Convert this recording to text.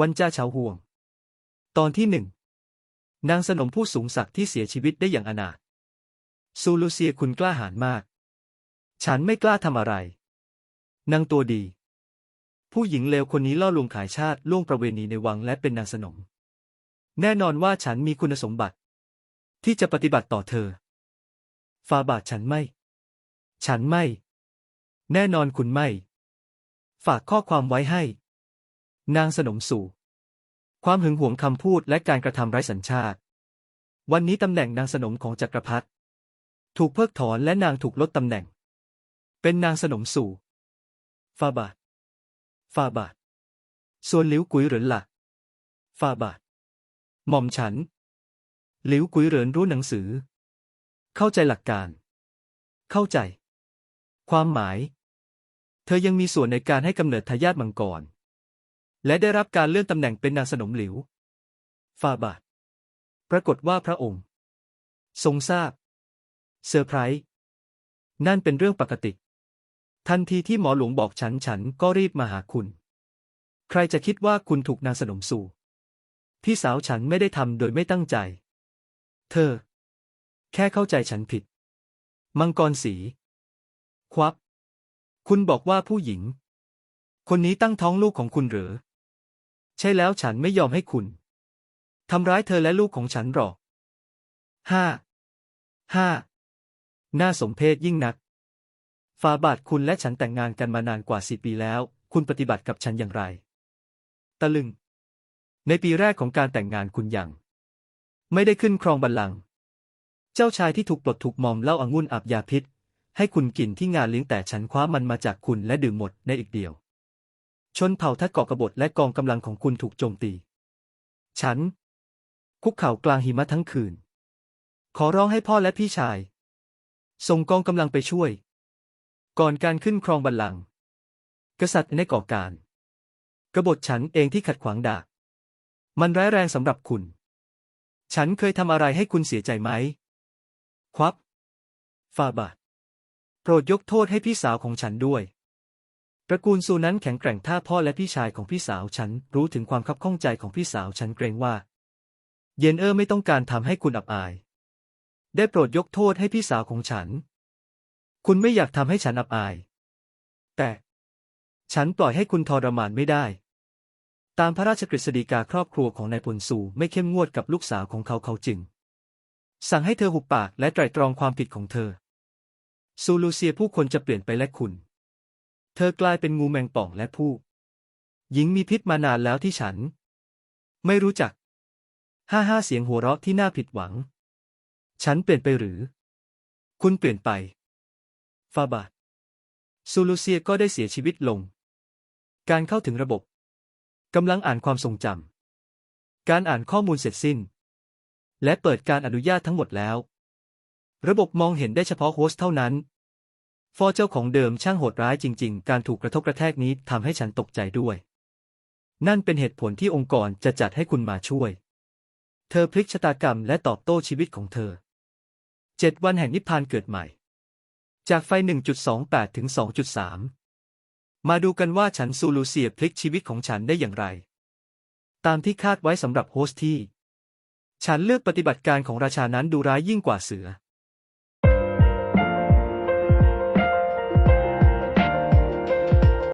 วันจ้าเฉาห่วง ตอนที่หนึ่งนางสนมผู้สูงศักดิ์ที่เสียชีวิตได้อย่างอนาถซูลูเซียคุณกล้าหาญมาก ฉันไม่กล้าทำอะไร นางตัวดี ผู้หญิงเลวคนนี้ล่อลวงขายชาติล่วงประเวณีในวังและเป็นนางสนม แน่นอนว่าฉันมีคุณสมบัติ ที่จะปฏิบัติต่อเธอฟาบาทฉันไม่ ฉันไม่ แน่นอนคุณไม่ ฝากข้อความไว้ให้ นางสนมสู่ ความหึงหวงคำพูดและการกระทำไร้สัญชาติ วันนี้ตำแหน่งนางสนมของจักรพรรดิถูกเพิกถอนและนางถูกลดตำแหน่ง เป็นนางสนมสู่ฟาบาทฟาบาทส่วนหลิวกุยเหรินล่ะฟาบาทหม่อมฉัน หลิวกุยเหรินรู้หนังสือ เข้าใจหลักการ เข้าใจ ความหมาย เธอยังมีส่วนในการให้กำเนิดทายาทมังกร และได้รับการเลื่อนตำแหน่งเป็นนางสนมหลิวฟาบาท ปรากฏว่าพระองค์ ทรงทราบ เซอร์ไพรส์นั่นเป็นเรื่องปกติ ทันทีที่หมอหลวงบอกฉันฉันก็รีบมาหาคุณ ใครจะคิดว่าคุณถูกนางสนมสู่พี่สาวฉันไม่ได้ทำโดยไม่ตั้งใจ เธอ แค่เข้าใจฉันผิด มังกรสี ควับ คุณบอกว่าผู้หญิง คนนี้ตั้งท้องลูกของคุณหรือ ใช่แล้วฉันไม่ยอมให้คุณทำร้ายเธอและลูกของฉันหรอกห้าห้าน่าสมเพชยิ่งนักฟาบาทคุณและฉันแต่งงานกันมานานกว่าสิปีแล้ว คุณปฏิบัติกับฉันอย่างไร ตะลึง ในปีแรกของการแต่งงานคุณยัง ไม่ได้ขึ้นครองบัลลังก์เจ้าชายที่ถูกปลดถูกมอมเหล้าอางุ่นอาบยาพิษ ให้คุณกินที่งานเลี้ยงแต่ฉันคว้ามันมาจากคุณและดื่มหมดในอีกเดียว ชนเผ่าทัดเกาะกบฏและกองกำลังของคุณถูกโจมตี ฉัน คุกเข่ากลางหิมะทั้งคืน ขอร้องให้พ่อและพี่ชาย ส่งกองกำลังไปช่วย ก่อนการขึ้นครองบัลลังก์กษัตริย์ในก่อการ กบฏฉันเองที่ขัดขวางดาบมันร้ายแรงสำหรับคุณ ฉันเคยทำอะไรให้คุณเสียใจไหม ควับฟาบาทโปรดยกโทษให้พี่สาวของฉันด้วย ตระกูลซูนั้นแข็งแกร่งถ้าพ่อและพี่ชายของพี่สาวฉันรู้ถึงความคับข้องใจของพี่สาวฉันเกรงว่า เยนเออร์ไม่ต้องการทำให้คุณอับอาย ได้โปรดยกโทษให้พี่สาวของฉัน คุณไม่อยากทำให้ฉันอับอาย แต่ ฉันปล่อยให้คุณทรมานไม่ได้ ตามพระราชกฤษฎีกาครอบครัวของนายพลสูไม่เข้มงวดกับลูกสาวของเขาเขาจึง สั่งให้เธอหุบปากและไตร่ตรองความผิดของเธอซูลูเซียผู้คนจะเปลี่ยนไปและคุณ ธอกลายเป็นงูแมงป่องและผู้ หญิงมีพิษมานานแล้วที่ฉัน ไม่รู้จัก ห้าห้าเสียงหัวเราะที่น่าผิดหวัง ฉันเปลี่ยนไปหรือ คุณเปลี่ยนไป ฟาบาซูลูเซียก็ได้เสียชีวิตลง การเข้าถึงระบบกำลังอ่านความทรงจำ การอ่านข้อมูลเสร็จสิ้น และเปิดการอนุญาตทั้งหมดแล้ว ระบบมองเห็นได้เฉพาะโฮสต์เท่านั้น ฟอร์เจ้าของเดิมช่างโหดร้ายจริง ๆ การถูกกระทบกระแทกนี้ทำให้ฉันตกใจด้วย นั่นเป็นเหตุผลที่องค์กรจะจัดให้คุณมาช่วย เธอพลิกชะตากรรมและตอบโต้ชีวิตของเธอ เจ็ดวันแห่งนิพพานเกิดใหม่ จากไฟ 1.28 ถึง 2.3 มาดูกันว่าฉันซูลูเซียพลิกชีวิตของฉันได้อย่างไร ตามที่คาดไว้สำหรับโฮสต์ที่ ฉันเลือกปฏิบัติการของราชานั้นดูร้ายยิ่งกว่าเสือ